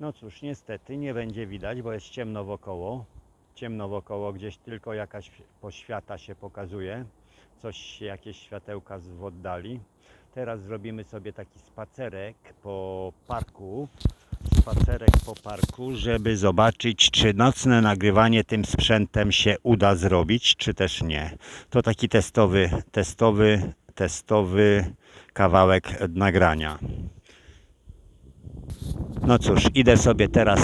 No cóż, niestety nie będzie widać, bo jest ciemno wokoło. Ciemno wokoło, gdzieś tylko jakaś poświata się pokazuje. Coś, jakieś światełka w oddali. Teraz zrobimy sobie taki spacerek po parku. Spacerek po parku, żeby zobaczyć, czy nocne nagrywanie tym sprzętem się uda zrobić, czy też nie. To taki testowy, testowy, testowy kawałek nagrania. No cóż, idę sobie teraz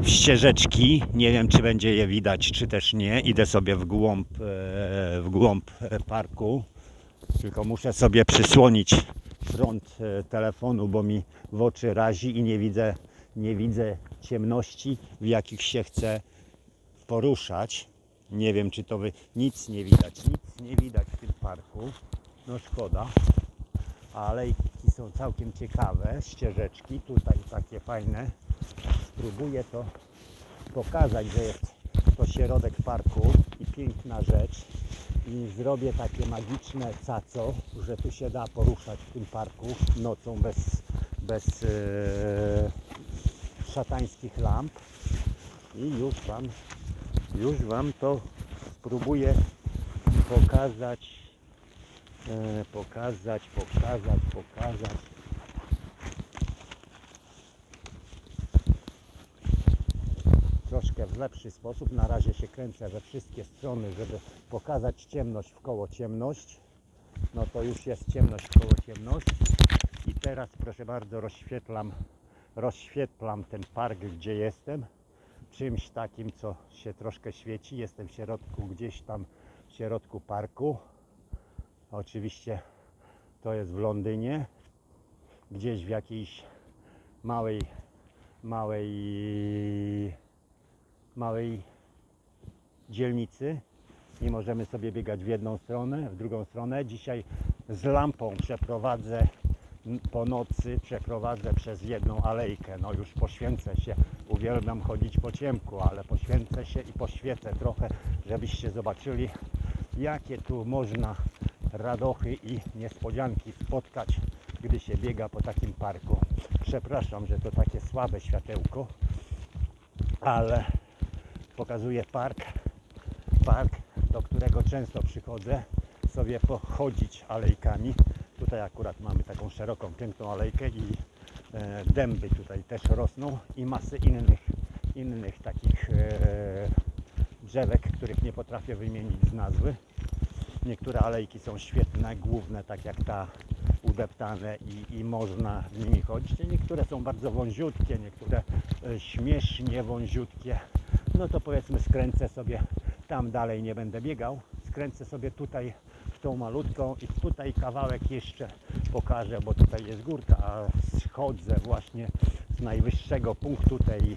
w ścieżeczki. Nie wiem, czy będzie je widać, czy też nie. Idę sobie w głąb, e, w głąb e, parku. Tylko muszę sobie przysłonić front e, telefonu, bo mi w oczy razi i nie widzę, nie widzę ciemności, w jakich się chcę poruszać. Nie wiem, czy to wy... Nic nie widać, nic nie widać w tym parku. No szkoda. Alejki są całkiem ciekawe, ścieżeczki tutaj takie fajne. Spróbuję to pokazać, że jest to środek parku i piękna rzecz. I zrobię takie magiczne caco, że tu się da poruszać w tym parku nocą bez, bez e, szatańskich lamp. I już Wam, już Wam to spróbuję pokazać pokazać, pokazać, pokazać. Troszkę w lepszy sposób. Na razie się kręcę we wszystkie strony, żeby pokazać ciemność w koło ciemność. No to już jest ciemność w koło ciemność. I teraz proszę bardzo rozświetlam, rozświetlam ten park, gdzie jestem. Czymś takim, co się troszkę świeci. Jestem w środku, gdzieś tam w środku parku. Oczywiście to jest w Londynie, gdzieś w jakiejś małej, małej, małej dzielnicy i możemy sobie biegać w jedną stronę, w drugą stronę. Dzisiaj z lampą przeprowadzę po nocy, przeprowadzę przez jedną alejkę. No już poświęcę się, uwielbiam chodzić po ciemku, ale poświęcę się i poświecę trochę, żebyście zobaczyli, jakie tu można radochy i niespodzianki spotkać, gdy się biega po takim parku. Przepraszam, że to takie słabe światełko, ale pokazuję park, park, do którego często przychodzę sobie pochodzić alejkami. Tutaj akurat mamy taką szeroką, piękną alejkę i e, dęby tutaj też rosną i masy innych, innych takich e, drzewek, których nie potrafię wymienić z nazwy. Niektóre alejki są świetne, główne, tak jak ta udeptane i, i można nimi chodzić. Niektóre są bardzo wąziutkie, niektóre e, śmiesznie wąziutkie. No to powiedzmy skręcę sobie tam dalej, nie będę biegał. Skręcę sobie tutaj w tą malutką i tutaj kawałek jeszcze pokażę, bo tutaj jest górka, a schodzę właśnie z najwyższego punktu tej,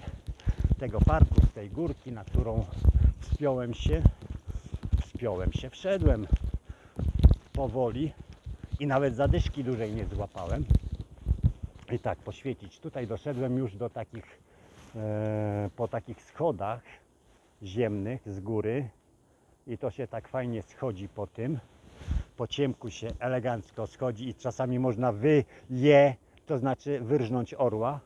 tego parku, z tej górki, na którą wspiąłem się wspiąłem się, wszedłem powoli i nawet zadyszki dłużej nie złapałem. I tak poświecić. Tutaj doszedłem już do takich, e, po takich schodach ziemnych z góry i to się tak fajnie schodzi po tym. Po ciemku się elegancko schodzi i czasami można wyje, to znaczy wyrżnąć orła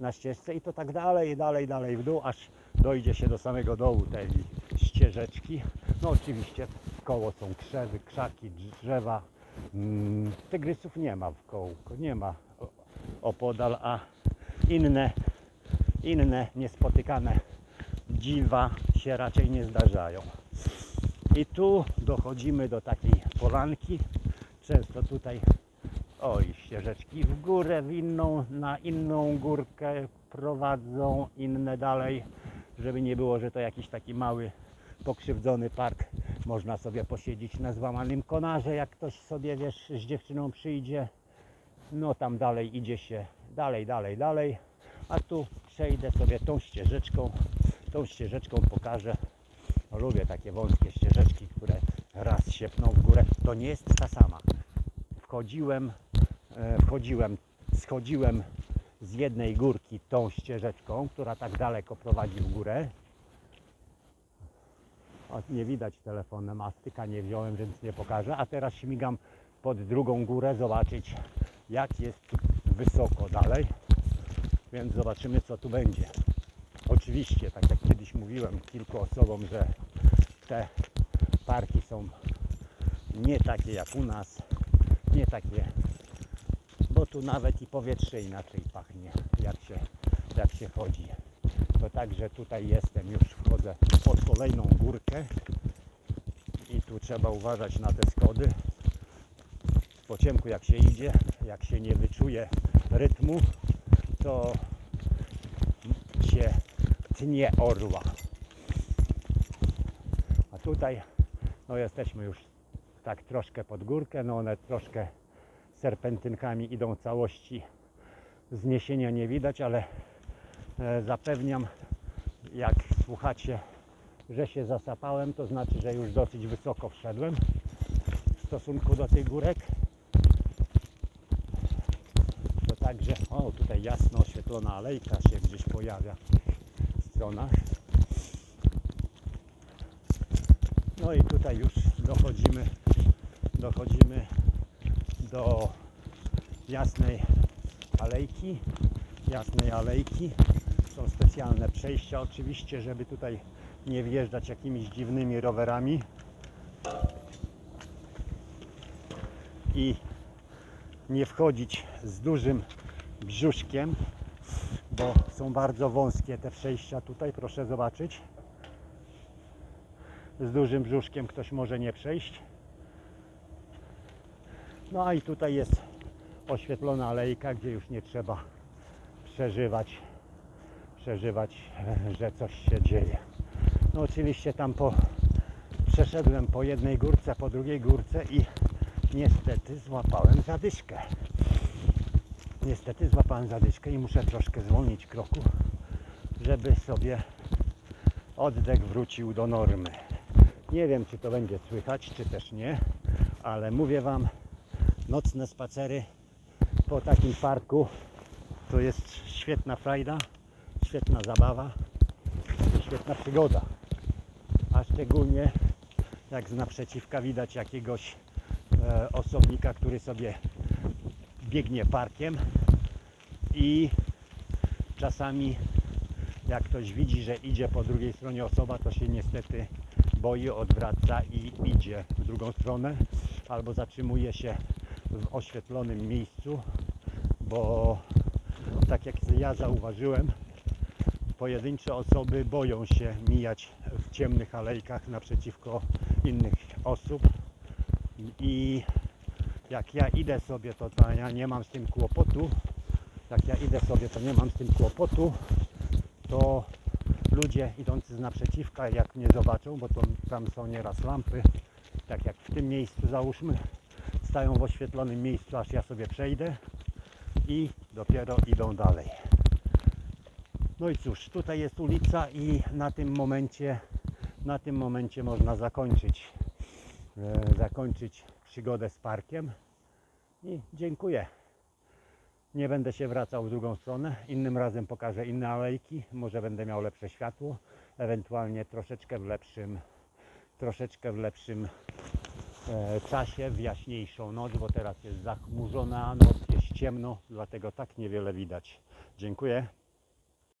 na ścieżce i to tak dalej, dalej, dalej w dół, aż dojdzie się do samego dołu tej ścieżeczki. No oczywiście koło są krzewy, krzaki, drzewa. Mm, tygrysów nie ma w kołku, nie ma opodal, a inne, inne niespotykane dziwa się raczej nie zdarzają. I tu dochodzimy do takiej polanki. Często tutaj Oj, ścieżeczki w górę, w inną, na inną górkę prowadzą, inne dalej, żeby nie było, że to jakiś taki mały, pokrzywdzony park. Można sobie posiedzieć na złamanym konarze, jak ktoś sobie, wiesz, z dziewczyną przyjdzie. No tam dalej idzie się, dalej, dalej, dalej. A tu przejdę sobie tą ścieżeczką, tą ścieżeczką pokażę. No, lubię takie wąskie ścieżeczki, które raz się pną w górę. To nie jest ta sama wchodziłem, e, wchodziłem, schodziłem z jednej górki tą ścieżeczką, która tak daleko prowadzi w górę. O, nie widać telefonem, a styka nie wziąłem, więc nie pokażę. A teraz śmigam pod drugą górę, zobaczyć jak jest wysoko dalej. Więc zobaczymy co tu będzie. Oczywiście, tak jak kiedyś mówiłem kilku osobom, że te parki są nie takie jak u nas, nie takie, bo tu nawet i powietrze inaczej pachnie, jak się, jak się chodzi. To także tutaj jestem, już wchodzę pod kolejną górkę i tu trzeba uważać na te schody. Po ciemku jak się idzie, jak się nie wyczuje rytmu, to się tnie orła. A tutaj no jesteśmy już tak troszkę pod górkę, no one troszkę serpentynkami idą całości zniesienia nie widać, ale zapewniam, jak słuchacie, że się zasapałem, to znaczy, że już dosyć wysoko wszedłem w stosunku do tych górek. To także, o tutaj jasno oświetlona alejka się gdzieś pojawia w stronach. No i tutaj już dochodzimy, dochodzimy do jasnej alejki, jasnej alejki. Specjalne przejścia oczywiście, żeby tutaj nie wjeżdżać jakimiś dziwnymi rowerami. I nie wchodzić z dużym brzuszkiem, bo są bardzo wąskie te przejścia tutaj, proszę zobaczyć. Z dużym brzuszkiem ktoś może nie przejść. No a i tutaj jest oświetlona alejka, gdzie już nie trzeba przeżywać, przeżywać, że coś się dzieje. No oczywiście tam po, przeszedłem po jednej górce, po drugiej górce i niestety złapałem zadyszkę. Niestety złapałem zadyszkę i muszę troszkę zwolnić kroku, żeby sobie oddech wrócił do normy. Nie wiem, czy to będzie słychać, czy też nie, ale mówię Wam, nocne spacery po takim parku to jest świetna frajda, świetna zabawa, świetna przygoda. A szczególnie jak z naprzeciwka widać jakiegoś e, osobnika, który sobie biegnie parkiem i czasami jak ktoś widzi, że idzie po drugiej stronie osoba, to się niestety boi, odwraca i idzie w drugą stronę albo zatrzymuje się w oświetlonym miejscu, bo tak jak ja zauważyłem, pojedyncze osoby boją się mijać w ciemnych alejkach naprzeciwko innych osób i jak ja idę sobie, to, to ja nie mam z tym kłopotu. Jak ja idę sobie, to nie mam z tym kłopotu, to ludzie idący z naprzeciwka, jak mnie zobaczą, bo to, tam są nieraz lampy, tak jak w tym miejscu załóżmy, stają w oświetlonym miejscu, aż ja sobie przejdę i dopiero idą dalej. No i cóż, tutaj jest ulica i na tym momencie, na tym momencie można zakończyć, e, zakończyć przygodę z parkiem i dziękuję. Nie będę się wracał w drugą stronę. Innym razem pokażę inne alejki. Może będę miał lepsze światło, ewentualnie troszeczkę w lepszym, troszeczkę w lepszym e, czasie, w jaśniejszą noc, bo teraz jest zachmurzona noc, jest ciemno, dlatego tak niewiele widać. Dziękuję.